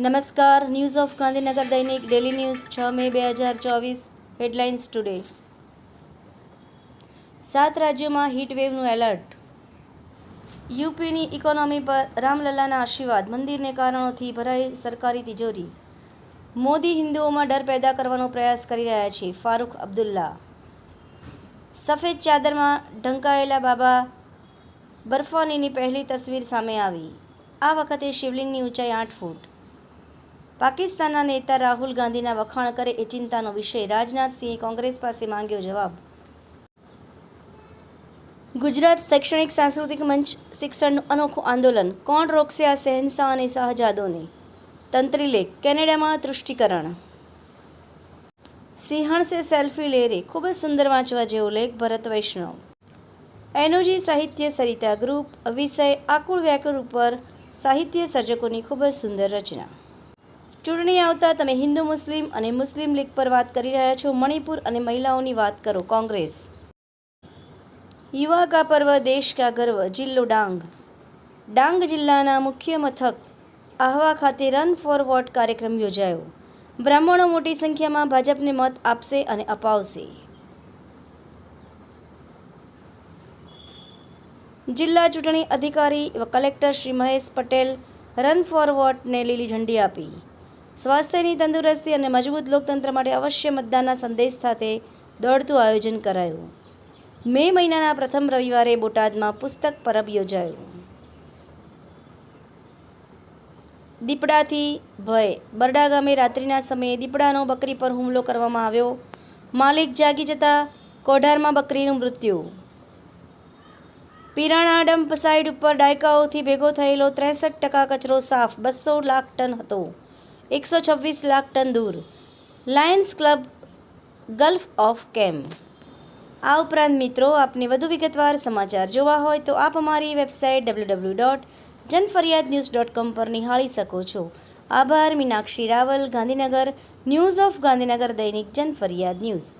નમસ્કાર news of Gandhinagar દૈનિક daily news છ મે બે હજાર ચોવીસ હેડલાઇન્સ ટુડે સાત રાજ્યોમાં હીટવેવનું એલર્ટ યુપીની ઇકોનોમી પર રામલલ્લાના આશીર્વાદ, મંદિરને કારણોથી ભરાઈ સરકારી તિજોરી. મોદી હિન્દુઓમાં ડર પેદા કરવાનો પ્રયાસ કરી રહ્યા છે, ફારૂક અબ્દુલ્લા. સફેદ ચાદરમાં ઢંકાયેલા બાબા બર્ફાનીની પહેલી તસવીર સામે આવી. આ વખતે શિવલિંગની ઊંચાઈ આઠ ફૂટ. પાકિસ્તાનના નેતા રાહુલ ગાંધીના વખાણ કરે એ ચિંતાનો વિષય. રાજનાથસિંહે કોંગ્રેસ પાસે માંગ્યો જવાબ. ગુજરાત શૈક્ષણિક સાંસ્કૃતિક મંચ શિક્ષણનું અનોખું આંદોલન. કોણ રોકશે આ શહેનશાહ અને શાહજાદોને? તંત્રીલેખ કેનેડામાં તૃષ્ટિકરણ. સિંહણ સે સેલ્ફી લે રે. ખૂબ જ સુંદર વાંચવા જેવો લેખ ભરત વૈષ્ણવ. એનોજી સાહિત્ય સરિતા ગ્રુપ વિષય આકુળ વ્યાકુળ ઉપર સાહિત્ય સર્જકોની ખૂબ જ સુંદર રચના. ચૂંટણી આવતા તમે હિન્દુ, મુસ્લિમ અને મુસ્લિમ લીગ પર વાત કરી રહ્યા છો. મણિપુર અને મહિલાઓની વાત કરો કોંગ્રેસ. યુવા કા પર્વ, દેશ કા ગર્વ, જિલ્લો ડાંગ. ડાંગ જિલ્લાના મુખ્ય મથક આહવા ખાતે રન ફોર વોટ કાર્યક્રમ યોજાયો. બ્રાહ્મણો મોટી સંખ્યામાં ભાજપને મત આપશે અને અપાવશે. જિલ્લા ચૂંટણી અધિકારી collector Shri Mahesh Patel run for વોટને લીલી ઝંડી આપી. સ્વાસ્થ્યની તંદુરસ્તી અને મજબૂત લોકતંત્ર માટે અવશ્ય મતદાનના સંદેશ સાથે દોડતું આયોજન કરાયું. મે મહિનાના પ્રથમ રવિવારે બોટાદમાં પુસ્તક પરબ યોજાયું. દીપડાથી ભય. બરડા ગામે રાત્રિના સમયે દીપડાનો બકરી પર હુમલો કરવામાં આવ્યો. માલિક જાગી જતા કોઢારમાં બકરીનું મૃત્યુ. પીરાણા ડમ્પ સાઇડ ઉપર ડાયકાઓથી ભેગો થયેલો ત્રેસઠ ટકા કચરો સાફ બસો લાખ ટન હતો. એકસો છવ્વીસ લાખ ટન દૂર. લાયન્સ ક્લબ ગલ્ફ ઓફ કેમ. આ ઉપરાંત મિત્રો, આપને વધુ વિગતવાર સમાચાર જોવા હોય તો આપ અમારી website W W dot Janfariyad news dot com પર નિહાળી શકો છો. આભાર, મીનાક્ષી રાવલ, ગાંધીનગર, ન્યૂઝ ઓફ ગાંધીનગર દૈનિક જનફરિયાદ ન્યૂઝ.